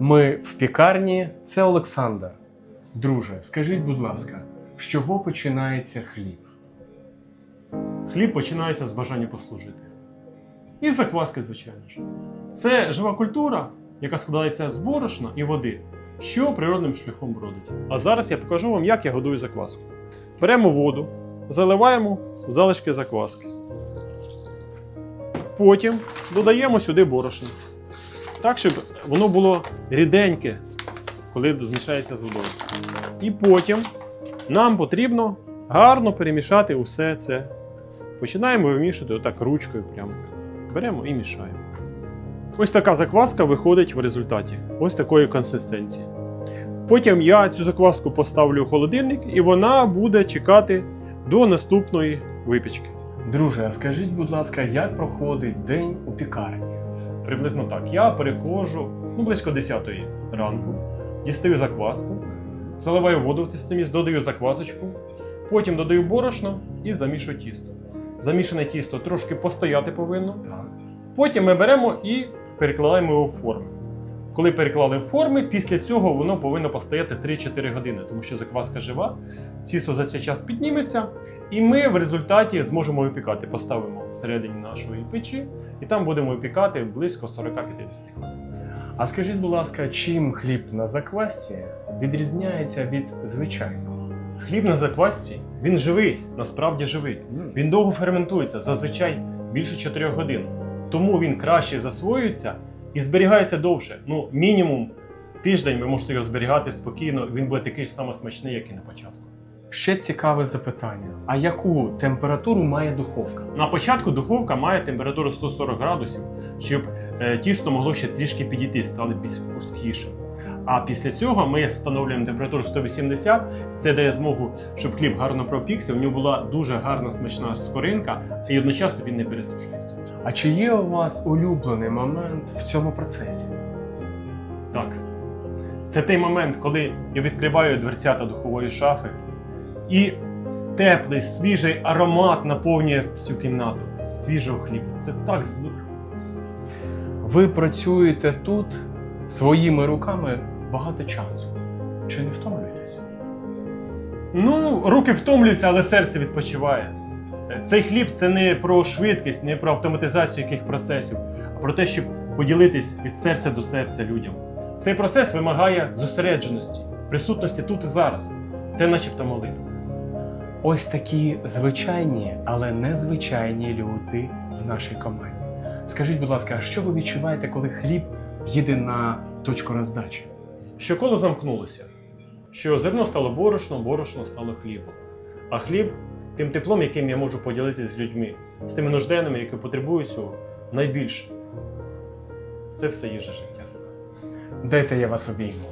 Ми в пікарні, це Олександр. Друже, скажіть, будь ласка, з чого починається хліб? Хліб починається з бажання послужити. І закваски, звичайно ж. Це жива культура, яка складається з борошна і води, що природним шляхом бродить. А зараз я покажу вам, як я годую закваску. Беремо воду, заливаємо залишки закваски. Потім додаємо сюди борошно. Так, щоб воно було ріденьке, коли змішається з водою. І потім нам потрібно гарно перемішати усе це Починаємо вимішувати отак ручкою прямо. Беремо і мішаємо. Ось така закваска виходить в результаті. Ось такої консистенції. Потім я цю закваску поставлю в холодильник, і вона буде чекати до наступної випічки. Друже, а скажіть, будь ласка, як проходить день у пікарні? Приблизно так. Я переходжу ну, близько 10 ранку, дістаю закваску, заливаю воду в тестоміс, додаю заквасочку, потім додаю борошно і замішую тісто. Замішане тісто трошки постояти повинно. Так. Потім ми беремо і перекладаємо його в форми. Коли переклали в форми, після цього воно повинно постояти 3-4 години, тому що закваска жива, тісто за цей час підніметься, і ми в результаті зможемо випікати. Поставимо всередині нашої печі, і там будемо випікати близько 40-50 хвилин. А скажіть, будь ласка, чим хліб на заквасці відрізняється від звичайного? Хліб на заквасці він живий, насправді живий. Він довго ферментується, зазвичай більше 4 годин. Тому він краще засвоюється і зберігається довше. Ну, мінімум тиждень ви можете його зберігати спокійно, він буде такий ж само смачний, як і на початку. Ще цікаве запитання: а яку температуру має духовка? На початку духовка має температуру 140 градусів, щоб е, тісто могло ще трішки підійти, стало більш хрусткішим. А після цього ми встановлюємо температуру 180. Це дає змогу, щоб хліб гарно пропікся. У нього була дуже гарна смачна скоринка, і одночасно він не пересушується. А чи є у вас улюблений момент в цьому процесі? Так. Це той момент, коли я відкриваю дверцята духової шафи, і теплий, свіжий аромат наповнює всю кімнату свіжого хліба. Це так здорово. Ви працюєте тут своїми руками багато часу. Чи не втомлюєтесь? Ну, руки втомлюються, але серце відпочиває. Цей хліб це не про швидкість, не про автоматизацію яких процесів, а про те, щоб поділитись від серця до серця людям. Цей процес вимагає зосередженості, присутності тут і зараз. Це начебто молитва. Ось такі звичайні, але незвичайні люди в нашій команді. Скажіть, будь ласка, а що ви відчуваєте, коли хліб їде на точку роздачі? Що коло замкнулося, що зерно стало борошном, борошно стало хлібом. А хліб тим теплом, яким я можу поділитися з людьми, з тими нужденними, які потребують цього найбільше. Це все їжа життя. Дайте я вас обійму.